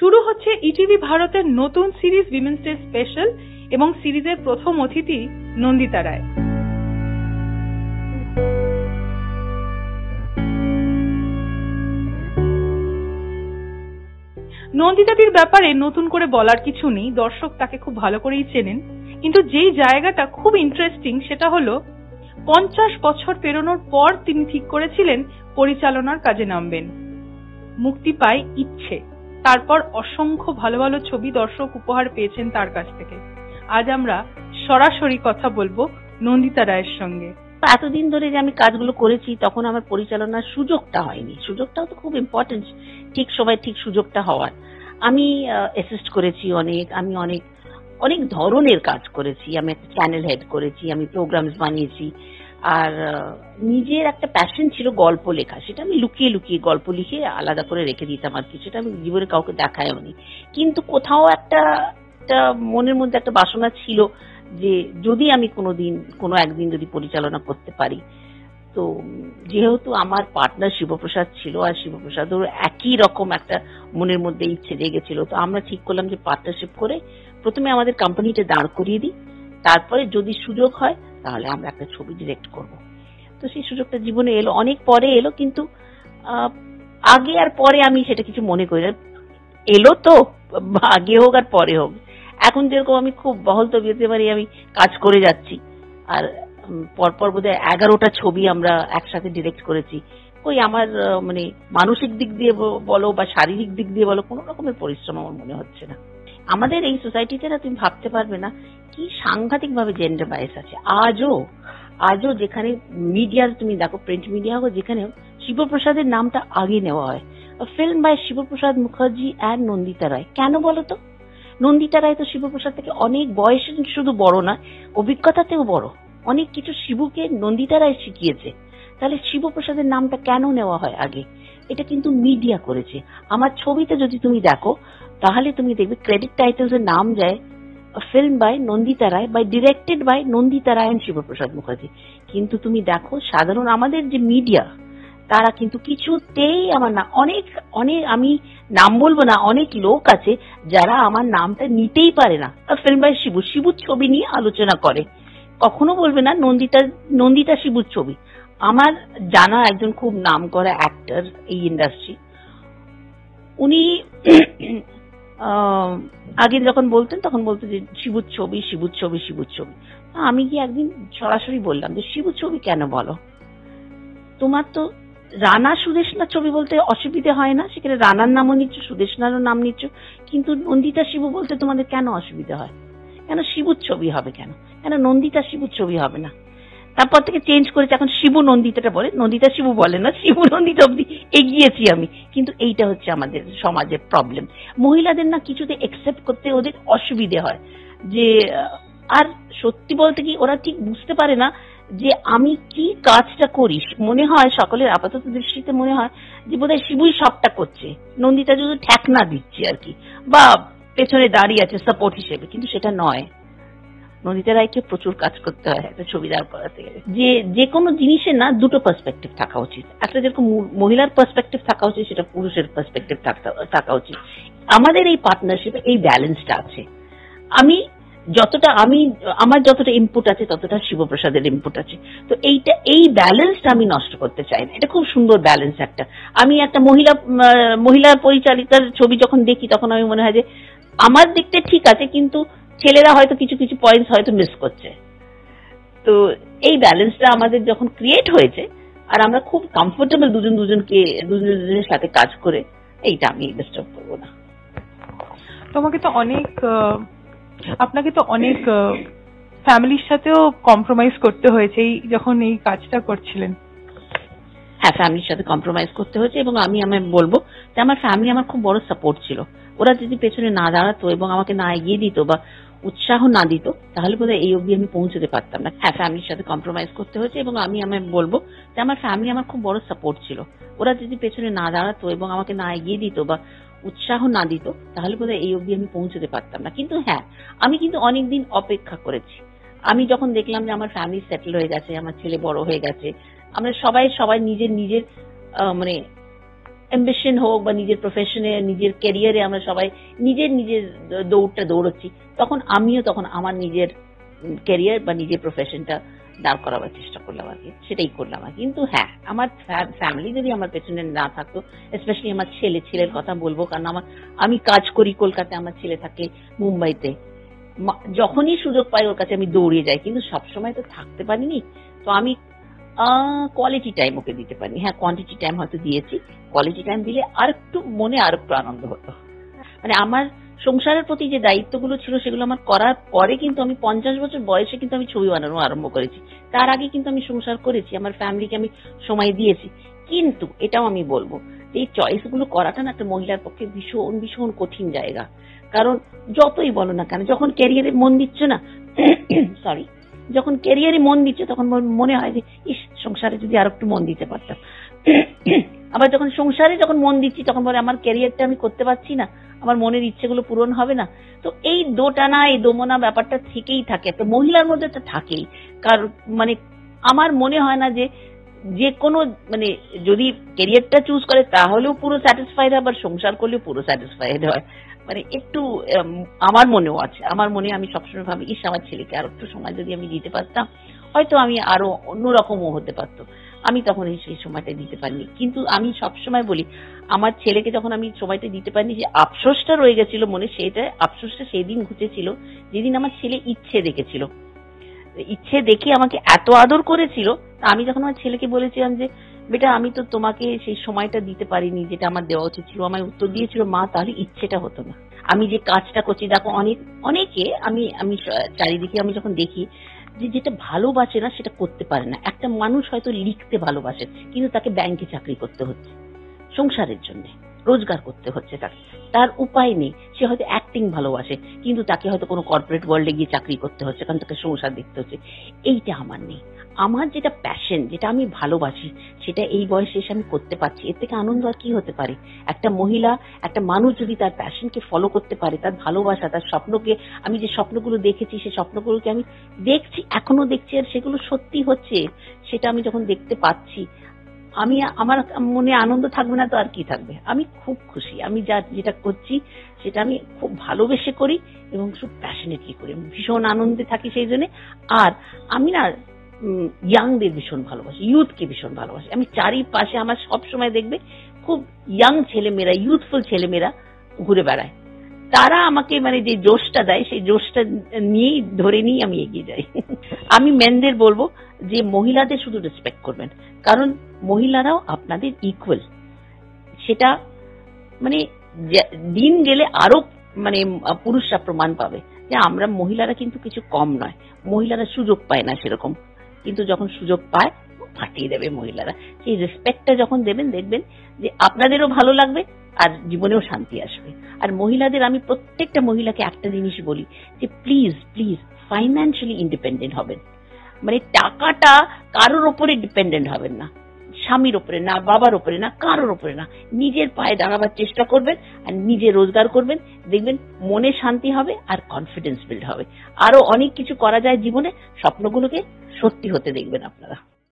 শুরু হচ্ছে ইটিভি ভারতের নতুন সিরিজ উইমেন্স ডে স্পেশাল এবং সিরিজের প্রথম অতিথি নন্দিতা রায়। নন্দিতাদির ব্যাপারে নতুন করে বলার কিছু নেই, দর্শক তাকে খুব ভালো করেই চেনেন। কিন্তু যেই জায়গাটা খুব ইন্টারেস্টিং সেটা হলো, পঞ্চাশ বছর পেরোনোর পর তিনি ঠিক করেছিলেন পরিচালনার কাজে নামবেন। মুক্তি পায় ইচ্ছে। তারপর অসংখ্য ভালো ভালো ছবি দর্শক উপহার পেয়েছেন তার কাছ থেকে। আজ আমরা সরাসরি কথা বলব নন্দিতা রায়ের সঙ্গে। এতদিন ধরে যে আমি কাজগুলো করেছি, তখন আমার পরিচালনার সুযোগটা হয়নি। সুযোগটাও তো খুব ইম্পর্টেন্ট ঠিক সময় ঠিক সুযোগটা হওয়ার। আমি অ্যাসিস্ট করেছি অনেক, আমি অনেক অনেক ধরনের কাজ করেছি। আমি একটা চ্যানেল হেড করেছি, আমি প্রোগ্রামস বানিয়েছি। আর নিজের একটা প্যাশন ছিল গল্প লেখা। সেটা আমি লুকিয়ে লুকিয়ে গল্প লিখে আলাদা করে রেখে দিতাম আর কি। সেটা আমি জীবনে কাউকে দেখায়ওনি কিন্তু কোথাও একটা একটা মনের মধ্যে একটা বাসনা ছিল যে যদি আমি কোনোদিন, কোনো একদিন যদি পরিচালনা করতে পারি, তো যেহেতু আমার পার্টনার শিবপ্রসাদ ছিল আর শিবপ্রসাদও একই রকম একটা মনের মধ্যে ইচ্ছে জেগেছিল তো আমরা ঠিক করলাম যে পার্টনারশিপ করে প্রথমে আমাদের কোম্পানিটা দাঁড় করিয়ে দিই। তারপরে যদি সুযোগ হয় তাহলে আমরা একটা ছবি ডিরেক্ট করব। তো সেই সুযোগটা জীবনে এলো, অনেক পরে এলো, কিন্তু আগে আর পরে আমি সেটা কিছু মনে করি না। এলো তো, আগে হোক আর পরে হোক। এখন যেরকম আমি খুব বহল তবিয়তে পারি আমি কাজ করে যাচ্ছি। আর পরপর বোধহয় এগারোটা ছবি আমরা একসাথে ডিরেক্ট করেছি। ওই আমার মানে মানসিক দিক দিয়ে বলো বা শারীরিক দিক দিয়ে বলো, কোনো রকমের পরিশ্রম আমার মনে হচ্ছে না। আমাদের এই সোসাইটিতে না তুমি ভাবতে পারবে না কি সাংঘাতিক ভাবে জেন্ডার বায়াস আছে। আজও আজও যেখানে মিডিয়ার তুমি দেখো প্রিন্ট মিডিয়া হোক, যেখানে শিবপ্রসাদের নামটা আগে নেওয়া হয়। Film by Shiboprosad Mukherjee and Nandita Roy. কেন বলো তো? নন্দিতা রায় তো শিবপ্রসাদ থেকে অনেক বয়স শুধু বড় না, অভিজ্ঞতাতেও বড়। অনেক কিছু শিবুকে নন্দিতা রায় শিখিয়েছে। তাহলে শিবপ্রসাদের নামটা কেন নেওয়া হয় আগে? এটা কিন্তু মিডিয়া করেছে। আমার ছবিতে যদি তুমি দেখো, তাহলে তুমি দেখবে ক্রেডিট টাইটেলস এর নাম যায় film by Nandita Roy by directed by Nandita Roy and Shiboprosad Mukherjee. কিন্তু তুমি দেখো, সাধারণ আমাদের যে মিডিয়া তারা কিন্তু কিছুতেই আমার না, অনেক অনেক, আমি নাম বলব না, অনেক লোক আছে যারা আমার নামটা নিতেই পারে না। ফিল্ম বাই শিবু, শিবুর ছবি নিয়ে আলোচনা করে। কখনো বলবে না নন্দিতা নন্দিতা শিবুর ছবি। আমার জানা একজন খুব নাম করা অ্যাক্টর এই ইন্ডাস্ট্রি উনি আগে যখন বলতেন তখন বলতো যে, শিবুর ছবি শিবুর ছবি শিবুর ছবি। আমি কি একদিন সরাসরি বললাম যে, শিবুর ছবি কেন বলো? তোমার তো রানা সুদেশনার ছবি বলতে অসুবিধে হয় না, সেখানে রানার নামও নিচ্ছ সুদেশনারও নাম নিচ্ছ, কিন্তু নন্দিতা শিবু বলতে তোমাদের কেন অসুবিধা হয়? কেন শিবুর ছবি হবে কেন? কেন নন্দিতা শিবুর ছবি হবে না? তারপর থেকে চেঞ্জ করেছে। এখন শিবু নন্দিতাটা বলে, নন্দিতা শিবু বলে না, শিবু নন্দিতা অব্দি এগিয়েছি আমি। কিন্তু এইটা হচ্ছে আমাদের সমাজের প্রবলেম মহিলাদের না কিছুতে একসেপ্ট করতে ওদের অসুবিধে হয়। যে আর সত্যি বলতে কি ওরা ঠিক বুঝতে পারে না যে আমি কি কাজটা করি। মনে হয় সকলের আপাতত দৃষ্টিতে মনে হয় যে বোধহয় শিবুই সবটা করছে। নন্দিতা যদি ঠেকনা দিচ্ছে আর কি। বা পেছনে দাঁড়িয়ে আছে সাপোর্ট হিসেবে, কিন্তু সেটা নয়। নন্দিতা রায়কে প্রচুর কাজ করতে হয় একটা ছবি দাঁড় করাতে গেলে। যে যে কোনো জিনিসের না দুটো পার্সপেক্টিভ থাকা উচিত। একটা যেরকম মহিলার পার্সপেক্টিভ থাকা উচিত, সেটা পুরুষের পার্সপেক্টিভ থাকা উচিত। আমাদের এই পার্টনারশিপে এই ব্যালেন্সটা আছে। আমি যতটা, আমি, আমার যতটা ইনপুট আছে, ততটা শিবপ্রসাদের ইনপুট আছে। তো এইটা, এই ব্যালেন্সটা আমি নষ্ট করতে চাই না। এটা খুব সুন্দর ব্যালেন্স একটা। আমি একটা মহিলা মহিলা পরিচালিতার ছবি যখন দেখি, তখন আমি মনে হয় যে, আমার দিকটা ঠিক আছে, কিন্তু ছেলেরা হয়তো কিছু কিছু পয়েন্টস হয়তো মিস করছে। তো এই ব্যালেন্সটা আমাদের যখন ক্রিয়েট হয়েছে আর আমরা খুব কমফোর্টেবল দুজন দুজনকে দুজন দুজনের সাথে কাজ করে এইটা আমি ডিস্টার্ব করব না। তোমাকে তো অনেক আপনাকে তো অনেক ফ্যামিলির সাথেও কম্প্রোমাইজ করতে হয়েছে এই যখন এই কাজটা করছিলেন। হ্যাঁ ফ্যামিলির সাথে কম্প্রোমাইজ করতে হয়েছে এবং আমি আমার বলব যে আমার ফ্যামিলি আমার খুব বড় সাপোর্ট ছিল। ওরা যদি পেছনে না দাঁড়াতো এবং আমাকে না এগিয়ে দিত বা উৎসাহ না দিত, তাহলে বোধ এই অবধি আমি পৌঁছতে পারতাম না। হ্যাঁ ফ্যামিলির সাথে কম্প্রোমাইজ করতে হয়েছে এবং আমি আমার বলব যে আমার ফ্যামিলি আমার খুব বড় সাপোর্ট ছিল। ওরা যদি পেছনে না দাঁড়াতো এবং আমাকে না এগিয়ে দিত বা উৎসাহ না দিত, তাহলে বোধ এই অবধি আমি পৌঁছতে পারতাম না। কিন্তু হ্যাঁ আমি কিন্তু অনেকদিন অপেক্ষা করেছি। আমি যখন দেখলাম যে আমার ফ্যামিলি সেটেল হয়ে গেছে, আমার ছেলে বড় হয়ে গেছে, আমরা সবাই সবাই নিজের নিজের মানে অ্যাম্বিশন হোক বা নিজের প্রফেশনে নিজের ক্যারিয়ারে আমরা সবাই নিজের নিজের দৌড়টা দৌড়চ্ছি। তখন আমিও তখন আমার নিজের ক্যারিয়ার বা নিজের প্রফেশনটা দাঁড় করাবার চেষ্টা করলাম আর কি। সেটাই করলাম আর। কিন্তু হ্যাঁ আমার ফ্যামিলি যদি আমার পেছনে না থাকতো স্পেশালি আমার ছেলে, ছেলের কথা বলব, কারণ আমার, আমি কাজ করি কলকাতায়, আমার ছেলে থাকে মুম্বাইতে। যখনই সুযোগ পাই ওর কাছে আমি দৌড়িয়ে যাই, কিন্তু সবসময় তো থাকতে পারিনি। তো আমি কোয়ালিটি টাইম ওকে দিতে পারিনি হ্যাঁ কোয়ান্টিটি টাইম হয়তো দিয়েছি। কোয়ালিটি টাইম দিলে আর একটু মনে আর একটু আনন্দ হতো। মানে আমার সংসারের প্রতি যে দায়িত্বগুলো ছিল সেগুলো আমার করার পরে কিন্তু আমি পঞ্চাশ বছর বয়সে কিন্তু আমি ছবি বানানো আরম্ভ করেছি। তার আগে কিন্তু আমি সংসার করেছি, আমার ফ্যামিলিকে আমি সময় দিয়েছি। কিন্তু এটাও আমি বলব এই চয়েসগুলো করাটা না একটা মহিলার পক্ষে ভীষণ ভীষণ কঠিন জায়গা। কারণ যতই বলো না কেন, যখন ক্যারিয়ারে মন দিচ্ছ না সরি যখন ক্যারিয়ারে মন দিচ্ছে, তখন মনে হয় যে, ইস, সংসারে যদি আর একটু মন দিতে পারতাম। আবার যখন সংসারে যখন মন দিচ্ছি, তখন বলে, আমার ক্যারিয়ারটা আমি করতে পারছি না। আমার মনের ইচ্ছেগুলো পূরণ হবে না। তো এই দোটানা, এই দোমনা ব্যাপারটা থেকেই থাকে। একটা মহিলার মধ্যে তো থাকেই। কারণ মানে আমার মনে হয় না যে যে কোনো মানে যদি ক্যারিয়ারটা চুজ করে, তাহলেও পুরো স্যাটিসফাইড হয়, আবার সংসার করলেও পুরো স্যাটিসফাইড হয়। মানে একটু আমার মনেও আছে। আমার মনে আমি সবসময় ভাবি, ইস, আমার ছেলেকে আর একটু সময় যদি আমি দিতে পারতাম, হয়তো আমি আরও অন্যরকমও হতে পারতো। আমি তখন সেই সময়টা দিতে পারিনি। কিন্তু আমি সবসময় বলি, আমার ছেলেকে যখন আমি সময়টা দিতে পারিনি, যে আফসোসটা রয়ে গেছিল মনে, সেটা, আফসোসটা সেদিন ঘুচেছিল যেদিন আমার ছেলে ইচ্ছে দেখেছিল। ইচ্ছে দেখে আমাকে এত আদর করেছিল আমি যখন আমার ছেলেকে বলেছিলাম যে বেটা, আমি তো তোমাকে সেই সময়টা দিতে পারিনি যেটা আমার দেওয়া উচিত ছিল, আমায় উত্তর দিয়েছিল, মা, তাহলে ইচ্ছেটা হতো না। আমি যে কাজটা করছি, দেখো, অনেক, অনেকে আমি আমি চারিদিকে আমি যখন দেখি যে যেটা ভালোবাসে না, সেটা করতে পারে না। একটা মানুষ হয়তো লিখতে ভালোবাসে, কিন্তু তাকে ব্যাংকে চাকরি করতে হচ্ছে, সংসারের জন্য। রোজগার করতে হচ্ছে তাকে। তার উপায় নেই। সে হয়তো অ্যাক্টিং ভালোবাসে, কিন্তু তাকে হয়তো কোনো কর্পোরেট ওয়ার্ল্ডে গিয়ে চাকরি করতে হচ্ছে, কারণ তাকে সংসার দেখতে হচ্ছে। এইটা আমার নেই। আমার যেটা প্যাশন যেটা আমি ভালোবাসি, সেটা এই বয়সে এসে আমি করতে পারছি। এর থেকে আনন্দ আর কি হতে পারে? একটা মহিলা, একটা মানুষ যদি তার প্যাশনকে ফলো করতে পারে, তার ভালোবাসা, তার স্বপ্নকে, আমি যে স্বপ্নগুলো দেখেছি সেই স্বপ্নগুলোকে আমি দেখছি, এখনও দেখছি, আর সেগুলো সত্যি হচ্ছে। সেটা আমি যখন দেখতে পাচ্ছি আমি আমার মনে আনন্দ থাকবে না তো আর কি থাকবে? আমি খুব খুশি। আমি যা যেটা করছি, সেটা আমি খুব ভালোবেসে করি এবং খুব প্যাশনেটলি করি। ভীষণ আনন্দে থাকি সেই জন্য। আর আমি না ইয়াংদের ভীষণ ভালোবাসি ইউথকে ভীষণ ভালোবাসি। আমি চারিপাশে আমার সব সময় দেখবে, খুব ইয়াং ছেলেমেয়েরা ইউথফুল ছেলেমেয়েরা ঘুরে বেড়ায়। তারা আমাকে মানে যে জোশটা দেয়, সেই জোশটা নিয়েই, ধরে নিয়ে আমি এগিয়ে যাই। আমি মেনদের বলব যে মহিলাদের শুধু রেসপেক্ট করবেন। কারণ মহিলারাও আপনাদের ইকুয়াল সেটা মানে দিন গেলে আরও মানে পুরুষরা প্রমাণ পাবে যে আমরা মহিলারা কিন্তু কিছু কম নয়। মহিলারা সুযোগ পায় না সেরকম। কিন্তু যখন সুযোগ পায় ফাটিয়ে দেবে মহিলারা। সেই রেসপেক্টটা যখন দেবেন, দেখবেন যে আপনাদেরও ভালো লাগবে আর জীবনেও শান্তি আসবে। আর মহিলাদের আমি প্রত্যেকটা মহিলাকে একটা জিনিস বলি যে প্লিজ প্লিজ ফাইন্যান্সিয়ালি ইন্ডিপেন্ডেন্ট হবেন। মানে টাকাটা কারোর ওপরে ডিপেন্ডেন্ট হবেন না। স্বামীর ওপরে না, বাবার ওপরে না, কারোর ওপরে না। নিজের পায়ে দাঁড়াবার চেষ্টা করবেন আর নিজে রোজগার করবেন। দেখবেন মনে শান্তি হবে আর কনফিডেন্স বিল্ড হবে। আরও অনেক কিছু করা যায় জীবনে, স্বপ্নগুলোকে সত্যি হতে দেখবেন আপনারা।